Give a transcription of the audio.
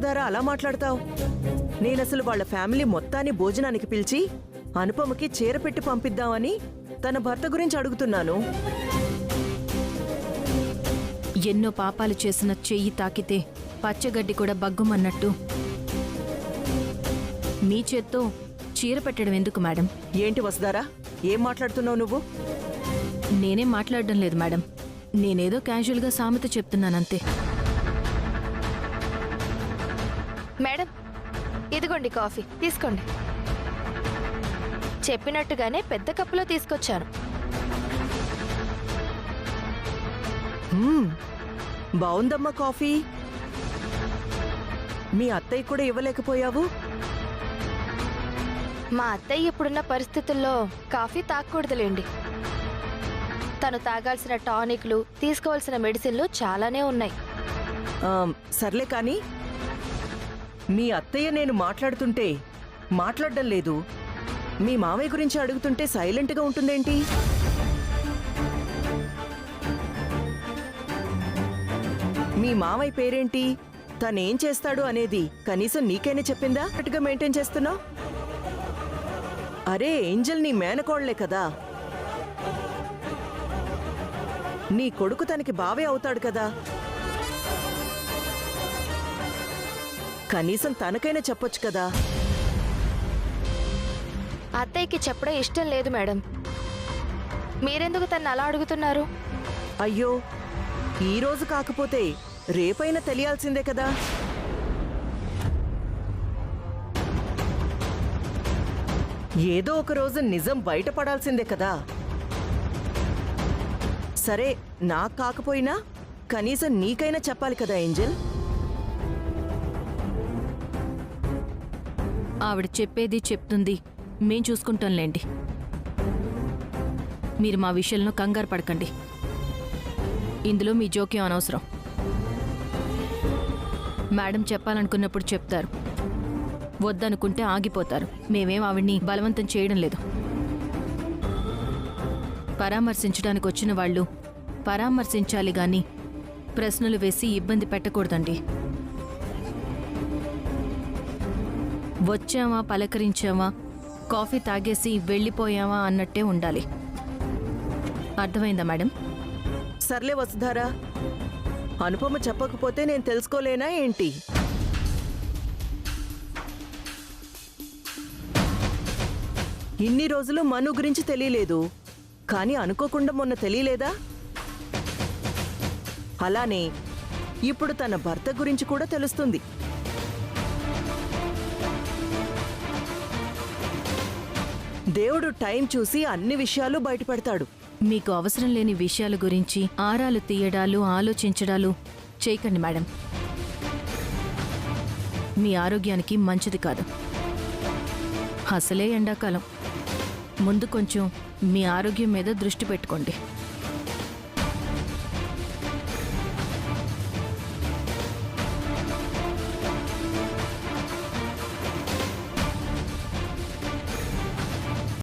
వసుధారా అలా మాట్లాడతావు? నేనసలు వాళ్ళ ఫ్యామిలీ మొత్తాన్ని భోజనానికి పిలిచి అనుపమకి చీర పెట్టి పంపిద్దామని తన భర్త గురించి అడుగుతున్నాను. ఎన్నో పాపాలు చేసిన చెయ్యి తాకితే పచ్చగడ్డి కూడా బగ్గుమన్నట్టు. మీ చేత్తో చీర పెట్టడం ఎందుకు మేడం? ఏంటి వసుధారా? ఏం మాట్లాడుతున్నావు నువ్వు? నేనేం మాట్లాడడం లేదు మేడం. నేనేదో క్యాజువల్గా సామెత చెప్తున్నానంతే. మేడం ఇదిగోండి కాఫీ తీసుకోండి. చెప్పినట్టుగానే పెద్ద కప్పులో తీసుకొచ్చాను. మ్మ్, బావుందమ్మా కాఫీ. మీ అత్తయ్య కూడా ఇవ్వలేకపోయావు? మా అత్తయ్య ఇప్పుడున్న పరిస్థితుల్లో కాఫీ తాగకూడదులేండి తను తాగాల్సిన టానిక్లు తీసుకోవాల్సిన మెడిసిన్లు చాలానే ఉన్నాయి. సర్లే కానీ మీ అత్తయ్య నేను మాట్లాడుతుంటే మాట్లాడడం లేదు. మీ మామయ్య గురించి అడుగుతుంటే సైలెంట్గా ఉంటుందేంటి? మీ మామయ్య పేరేంటి? తనేం చేస్తాడు అనేది కనీసం నీకైనా చెప్పిందా? అటుగా మెయింటైన్ చేస్తున్నావు అరే ఏంజల్ నీ మేనకోళ్ళే కదా. నీ కొడుకు తనకి బావే అవుతాడు కదా. కనీసం తనకైనా చెప్పొచ్చు కదా. అత్తయ్యకి చెప్పడం ఇష్టం లేదు మేడం. మీరెందుకు తను అలా అడుగుతున్నారు? అయ్యో ఈ రోజు కాకపోతే రేపైనా తెలియాల్సిందే కదా. ఏదో ఒక రోజు నిజం బయటపడాల్సిందే కదా. సరే నాకు కాకపోయినా కనీసం నీకైనా చెప్పాలి కదా ఏంజల్? ఆవిడ చెప్పేది చెప్తుంది. మేం చూసుకుంటాంలేండి. మీరు మా విషయంలో కంగారు పడకండి. ఇందులో మీ జోక్యం అనవసరం. మేడం చెప్పాలనుకున్నప్పుడు చెప్తారు. వద్దనుకుంటే ఆగిపోతారు. మేమేం ఆవిడ్ని బలవంతం చేయడం లేదు. పరామర్శించడానికి వచ్చిన వాళ్ళు పరామర్శించాలి గాని ప్రశ్నలు వేసి ఇబ్బంది పెట్టకూడదండి. వచ్చామా పలకరించామా కాఫీ తాగేసి వెళ్ళిపోయామా అన్నట్టే ఉండాలి. అర్థమైందా మేడం? సర్లే వసుధారా అనుపమ చెప్పకపోతే నేను తెలుసుకోలేనా ఏంటి? ఇన్ని రోజులు మను గురించి తెలియలేదు కానీ అనుకోకుండా మొన్న తెలియలేదా? అలానే ఇప్పుడు తన భర్త గురించి కూడా తెలుస్తుంది. దేవుడు టైం చూసి అన్ని విషయాలు బయటపెడతాడు. మీకు అవసరం లేని విషయాల గురించి ఆరాలు తీయడాలు ఆలోచించడాలు చేయకండి మేడం. మీ ఆరోగ్యానికి మంచిది కాదు. అసలే ఎండాకాలం. ముందు కొంచెం మీ ఆరోగ్యం మీద దృష్టి పెట్టుకోండి.